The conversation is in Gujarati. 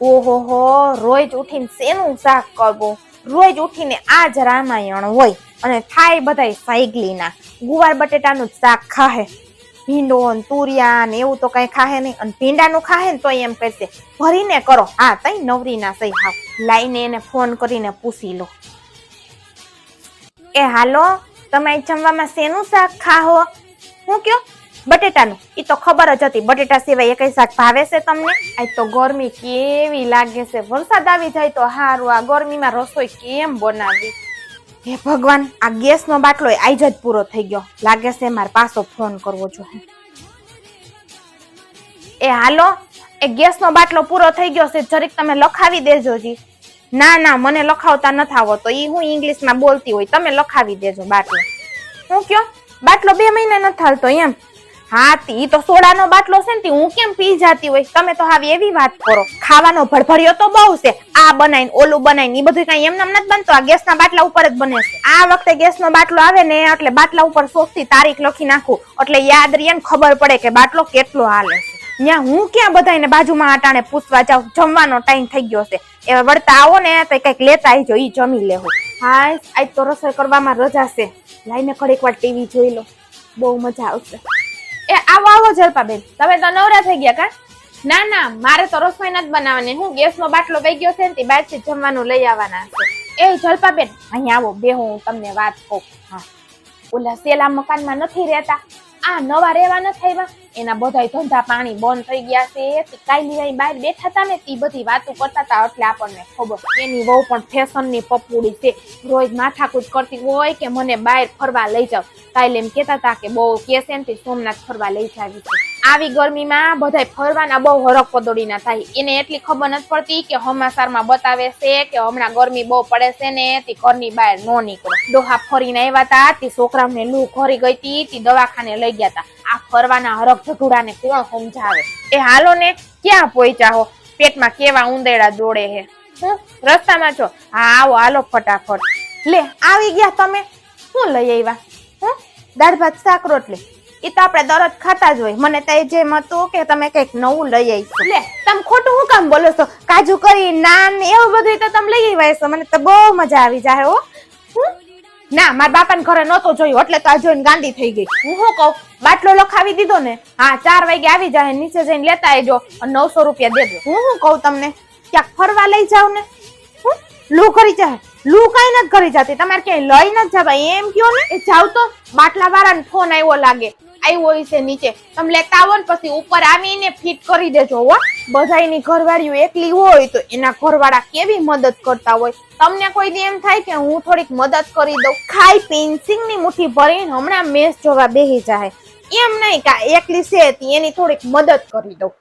ઓહો હો રોજ ઉઠીને શેનું શાક કરવું? રોજ ઉઠીને આ જ રામાયણ હોય અને થાય બધાય સાયકલીના ગુવાર બટેટાનું શાક ખાહે. ભીંડો ને તુરિયા ને એવું તો કઈ ખાહે નહીં. અને ભીંડાનું ખાહે ને તો એમ કહેશે, ભરીને કરો. હા, તઈ નવરીના સહી હાવ લાઈને એને ફોન કરીને પૂછી લો. એ હાલો, તમે જમવામાં શેનું શાક ખાહો? હું કયો? બટેટાનું. એ તો ખબર જ હતી. બટેટા સિવાય એકય શાક ભાવે છે તમને? આજ તો ગરમી કેવી લાગે છે. વરસાદ આવી જાય તો હારું. આ ગરમીમાં રસોઈ કેમ બનાવી? હે ભગવાન, આ ગેસનો બાટલો આજ જ પૂરો થઈ ગયો. લાગે છે મારે પાછો ફોન કરવો જોઈએ એ હાલો, એ ગેસનો બાટલો પૂરો થઈ ગયો છે. જરીક તમે લખાવી દેજો જી. ના ના, મને લખાવતા નથી આવતો એ હું ઇંગ્લિશમાં બોલતી હોય. તમે લખાવી દેજો બાટલો. હું કયો? બાટલો બે મહિના નથી હાલતો એમ? હા, તી તો સોડાનો બાટલો છે ને તી, હું કેમ પી જાતી હોય? તમે તો હાવી એવી વાત કરો. ખાવાનો ભરભરિયો તો બહુ છે. આ બનાવીને ઓલું બનાવીને એ બધું કઈ એમને એમ નથી બનતો. આ ગેસના બાટલા ઉપર જ બને છે. આ વખતે ગેસનો બાટલો આવે ને, એટલે બાટલા ઉપર સોફથી તારીખ લખી નાખું. એટલે યાદ રહીએ ને ખબર પડે કે બાટલો કેટલો હાલે છે. ત્યાં હું ક્યાં બધાને બાજુમાં આટાણે પૂછવા જાઉં? જમવાનો ટાઈમ થઈ ગયો છે. એ વળતા આવો ને, તો કંઈક લેતા આવી જોઈ જમી લેવું હા. આજ તો રસોઈ કરવામાં રજા છે. લાઈને ઘડીક વાર ટીવી જોઈ લો. બહુ મજા આવશે. એ, આવો આવો જલપાબેન. તમે તો નવરા થઈ ગયા કા? ના ના, મારે તો રસોઈ નથી બનાવવાની. હું ગેસનો બાટલો વહી ગયો છે ને બહારથી જમવાનું લઈ આવવાના છે. એ, જલપાબેન, અહીંયા આવો. બે, હું તમને વાત કહું. હા. ઓલા સેલા મકાનમાં નથી રહેતા? આ નવા રહેવા નથી આવ્યા એના બધાય ધંધા પાણી બંધ થઈ ગયા છે. અહીં બહાર બેઠા હતા ને તે બધી વાતો કરતા હતા એટલે આપણને ખબર એની વહુ પણ ફેશનની પપુડી છે. રોજ માથાકૂટ કરતી હોય કે મને બહાર ફરવા લઈ જાવ. કાલે એમ કહેતા હતા કે બહુ કેસે ને સોમનાથ ફરવા લઈ જાવી છે. આવી ગરમીમાં બધાય ફરવાના બહુ હરખ પદોડીના થાય. એને એટલી ખબર નથી પડતી કે હમાસારમાં બતાવે છે કે હમણાં ગરમી બહુ પડે છે ને તે ઘરની બહાર નો નીકળે. ડોહા ફરીને આવ્યા હતા, તે છોકરાઓને લૂ ખરી ગઈ હતી, તે દવાખાને લઈ ગયા હતા. આ ફરવાના હરક ઝઘડાને કોણ સમજાવે? એ હાલો ને, ક્યાં પહોંચ્યા હો? પેટમાં કેવા ઉંદેડા દોડે હે? રસ્તામાં છો? હા, આવો, હાલો ફટાફટ. લે, આવી ગયા તમે. શું લઈ આવ્યા? દાળ ભાત, શાક, રોટલી. એ તો આપણે દરરોજ ખાતા જ હોય. મને તો જેમ હતું કે તમે કંઈક નવું લઈ આવીશું. લે, તમે ખોટું શું કામ બોલો છો? કાજુ કરી, નાન, એવું બધું તો તમે લઈ આવ્યા છો મને તો બહુ મજા આવી જાય હો. હું? ના, મારા બાપાને ઘરે નહોતો જોયું, એટલે તો આ જોઈને ગાંડી થઈ ગઈ. હું શું કહું? બાટલો લખાવી દીધો ને? હા, ચાર વાગે આવી જાય નીચે જઈને લેતા આવજો અને નવસો રૂપિયા દેજો. હું શું કહું તમને? ક્યાંક ફરવા લઈ જાવ ને? હું? લૂ કરી જાય લૂ કઈ નથી કરી જતી. તમારે ક્યાંય લઈ નથી જવા એમ કયો ને? એ જાવ તો. બાટલા વાળાને ફોન આવ્યો લાગે. આવ્યો હશે નીચે. તમે લેતા આવો ને પછી ઉપર આવીને ફિટ કરી દેજો હો. બધાની ઘરવાળીઓ એકલી હોય તો એના ઘરવાળા કેવી મદદ કરતા હોય? તમને કોઈ દી એમ થાય કે હું થોડીક મદદ કરી દઉં? ખાઈ પેન્સિંગની મુઠ્ઠી ભરીને હમણાં મેસ જોવા બેહી જાય. એમ નહીં કા એકલી છે એની થોડીક મદદ કરી દઉં.